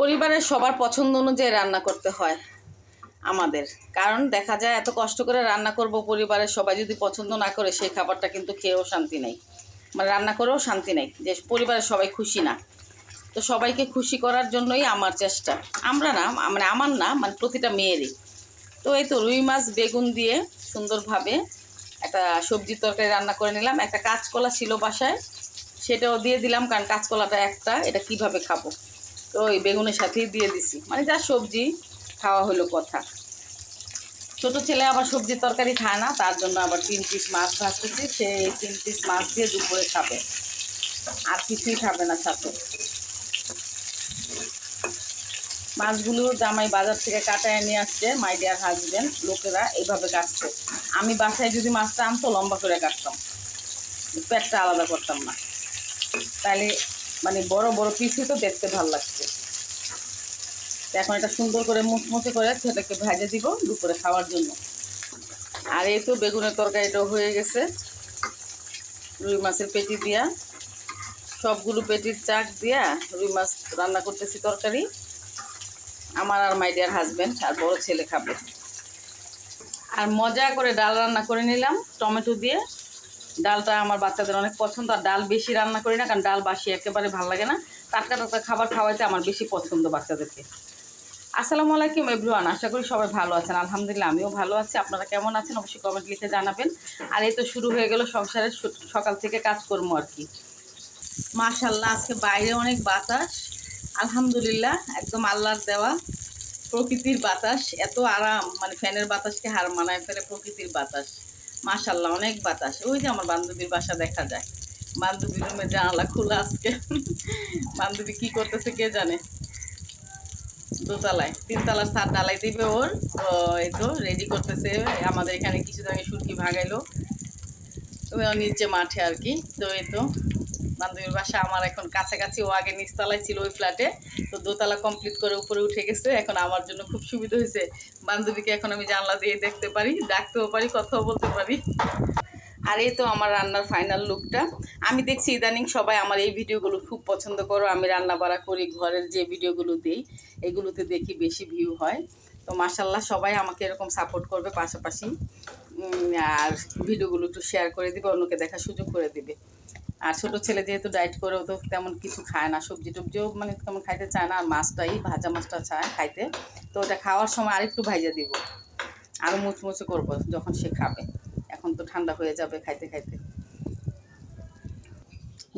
পরিবারের সবার পছন্দ অনুযায়ী রান্না করতে হয় আমাদের। কারণ দেখা যায় এত কষ্ট করে রান্না করব পরিবারের সবাই যদি পছন্দ না করে, সেই খাবারটা কিন্তু খেয়েও শান্তি নেই। মানে রান্না করেও শান্তি নেই যে পরিবারের সবাই খুশি না। তো সবাইকে খুশি করার জন্যই আমার চেষ্টা। আমরা না মানে আমার না মানে প্রতিটা মেয়েরই। তো এই তো রুই মাছ, বেগুন দিয়ে সুন্দরভাবে একটা সবজি তরকারি রান্না করে নিলাম। একটা কাঁচকলা ছিল বাসায়, সেটাও দিয়ে দিলাম। কারণ কাঁচকলাটা একটা, এটা কীভাবে খাব? তো ওই বেগুনের সাথেই দিয়ে দিছি। মানে যা সবজি খাওয়া হলো কথা। ছোটো ছেলে আবার সবজি তরকারি খায় না, তার জন্য আবার তিন পিস মাছ ভাজতেছি। সে এই তিন পিস মাছ দিয়ে দুপুরে খাবে। আর কিছুই খাবে না সাথে। মাছগুলো জামাই বাজার থেকে কাটায় নিয়ে আসছে, মাই ডিয়ার হাজবেন্ড লোকেরা এইভাবে কাটছে। আমি বাসায় যদি মাছটা আনতো, লম্বা করে কাটতাম। পেটটা আলাদা করতাম না। তাহলে মানে বড় বড় পিসই তো দেখতে ভালো লাগছে। এখন এটা সুন্দর করে মুচমুচে করে সেটাকে ভেজে দিব দুপুরে খাওয়ার জন্য। আর এই তো বেগুনের তরকারিটাও হয়ে গেছে। রুই মাছের পেটি দিয়া। সবগুলো পেটির চাক দিয়া রুই মাছ রান্না করতেছি তরকারি। আমার আর মাই ডিয়ার হাজব্যান্ড আর বড় ছেলে খাবে। আর মজা করে ডাল রান্না করে নিলাম, টমেটো দিয়ে। ডালটা আমার বাচ্চাদের অনেক পছন্দ, আর ডাল বেশি রান্না করি না, কারণ ডাল বাসি একেবারে ভালো লাগে না। টাটকা টাটকা খাবার খাওয়াইতে আমার বেশি পছন্দ বাচ্চাদেরকে। আসসালামু আলাইকুম এভরিওয়ান, আশা করি সবাই ভালো আছেন। আলহামদুলিল্লাহ, আমিও ভালো আছি। আপনারা কেমন আছেন অবশ্যই কমেন্ট লিখে জানাবেন। আর এই তো শুরু হয়ে গেল সংসারের সকাল থেকে কাজকর্ম আর কি। মাশাল্লাহ আজকে বাইরে অনেক বাতাস। আলহামদুলিল্লাহ, একদম আল্লাহর দেওয়া প্রকৃতির বাতাস। এত আরাম মানে ফ্যানের বাতাসকে হার মানায় ফেলে প্রকৃতির বাতাস। মাশাল্লাহ অনেক বাতাস। ওই যে আমার বান্ধবীর বাসা দেখা যায়। বান্ধবীর রুমে জানালা খোলা আজকে। বান্ধবী কি করতেছে কে জানে? দোতলায়। তিনতলার ছাদ ডালাই দিবে ওর। তো এই তো রেডি করতেছে। আমাদের এখানে কিছু আগে সুরকি ভাগাইলো। নিচে মাঠে আর কি। তো এই তো বান্ধবীর বাসা আমার এখন কাছাকাছি, ও আগে নিচতলায় ছিল ওই ফ্ল্যাটে তো দোতলা কমপ্লিট করে উপরে উঠে গেছে। এখন আমার জন্য খুব সুবিধা হয়েছে। বান্ধবীকে এখন আমি জানলা দিয়ে দেখতে পারি, ডাকতেও পারি, কথাও বলতে পারি। আর এই তো আমার রান্নার ফাইনাল লুকটা আমি দেখছি ইদানিং সবাই আমার এই ভিডিওগুলো খুব পছন্দ করো। আমি রান্না বাড়া করি, ঘরের যে ভিডিওগুলো দিই, এগুলোতে দেখি বেশি ভিউ হয়। তো মাসাল্লাহ সবাই আমাকে এরকম সাপোর্ট করবে পাশাপাশি। আর ভিডিওগুলো একটু শেয়ার করে দিবে, অন্যকে দেখার সুযোগ করে দিবে। আর ছোটো ছেলে যেহেতু ডায়েট করেও তো তেমন কিছু খায় না। সবজি টবজিও মানে তেমন খাইতে চায় না, আর মাছটাই, ভাজা মাছটা চায় খাইতে। তো ওটা খাওয়ার সময় আরেকটু ভাইজা দিব। আরও মুচমুচে করব যখন সে খাবে। এখন তো ঠান্ডা হয়ে যাবে খাইতে খাইতে।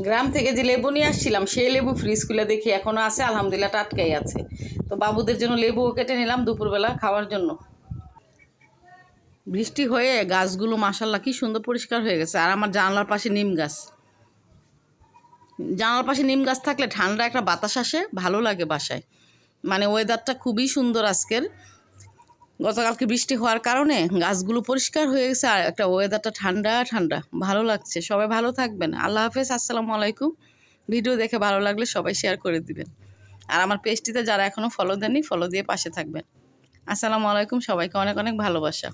গ্রাম থেকে যে লেবু নিয়ে আসছিলাম, সেই লেবু ফ্রিজ খুলে দেখি এখনও আছে, আলহামদুলিল্লাহ টাটকাই আছে। তো বাবুদের জন্য লেবুও কেটে নিলাম দুপুরবেলা খাওয়ার জন্য। বৃষ্টি হয়ে গাছগুলো মাসাল্লাহ কি সুন্দর পরিষ্কার হয়ে গেছে। আর আমার জানলার পাশে নিম গাছ। জানলার পাশে নিম গাছ থাকলে ঠান্ডা একটা বাতাস আসে, ভালো লাগে বাসায়। মানে ওয়েদারটা খুবই সুন্দর আজকের। গতকালকে বৃষ্টি হওয়ার কারণে গাছগুলো পরিষ্কার হয়ে গেছে আর একটা ওয়েদারটা ঠান্ডা ঠান্ডা। ভালো লাগছে। সবাই ভালো থাকবেন। আল্লাহ হাফেজ। আসসালামু আলাইকুম। ভিডিও দেখে ভালো লাগলে সবাই শেয়ার করে দিবেন। আর আমার পেজটিতে যারা এখনও ফলো দেননি ফলো দিয়ে পাশে থাকবেন। আসসালামু আলাইকুম। সবাইকে অনেক অনেক ভালোবাসা।